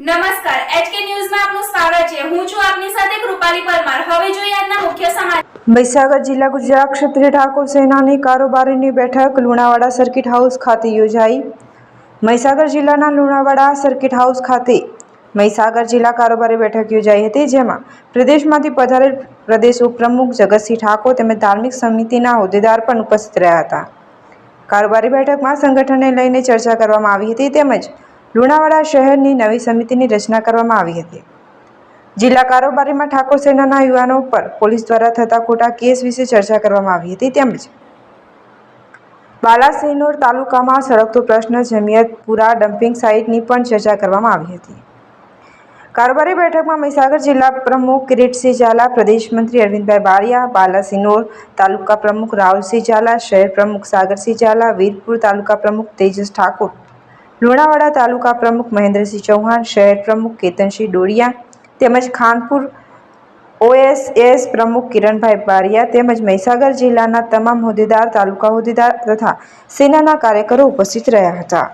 નમસ્કાર, એચકે ન્યૂઝમાં આપનું સ્વાગત છે. હું છું આપની સાથે કૃપાલી પરમાર. હવે જોઈએ આજના મુખ્ય સમાચાર. મહીસાગર જિલ્લા ગુજરાત ક્ષત્રિય ઠાકોર સેનાની કારોબારીની બેઠક લુણાવાડા સર્કિટ હાઉસ ખાતે યોજાઈ. મહીસાગર જિલ્લાના લુણાવાડા સર્કિટ હાઉસ ખાતે મહીસાગર જિલ્લા કારોબારી બેઠક યોજાઈ હતી, જેમાં પ્રદેશમાંથી પધારેલ પ્રદેશ ઉપપ્રમુખ જગતસિંહ ઠાકોર તેમજ ધાર્મિક સમિતિના હોદ્દેદાર પણ ઉપસ્થિત રહ્યા હતા. કારોબારી બેઠકમાં સંગઠનને લઈને ચર્ચા કરવામાં આવી હતી તેમજ લુણાવાડા શહેરની નવી સમિતિની રચના કરવામાં આવી હતી. જિલ્લા કારોબારીમાં ઠાકોર સેનાના યુવાનો પર પોલીસ દ્વારા થતા ખોટા કેસ વિશે ચર્ચા કરવામાં આવી હતી તેમજ બાલાસિનોર તાલુકામાં સળગતો પ્રશ્ન જમિયતપુરા ડમ્પિંગ સાઇટની પણ ચર્ચા કરવામાં આવી હતી. કારોબારી બેઠકમાં મહીસાગર જિલ્લા પ્રમુખ કિરીટસિંહ ઝાલા, પ્રદેશ મંત્રી અરવિંદભાઈ બારિયા, બાલાસિનોર તાલુકા પ્રમુખ રાહુલસિંહ ઝાલા, શહેર પ્રમુખ સાગરસિંહ ઝાલા, વીરપુર તાલુકા પ્રમુખ તેજસ ઠાકોર લુણાવાડા તાલુકા પ્રમુખ મહેન્દ્રસિંહ ચૌહાણ, શહેર પ્રમુખ કેતનસિંહ ડોડિયા તેમજ ખાનપુર ઓએસએસ પ્રમુખ કિરણભાઈ બારિયા તેમજ મહીસાગર જિલ્લાના તમામ હોદ્દેદાર, તાલુકા હોદ્દેદાર તથા સેનાના કાર્યકરો ઉપસ્થિત રહ્યા હતા.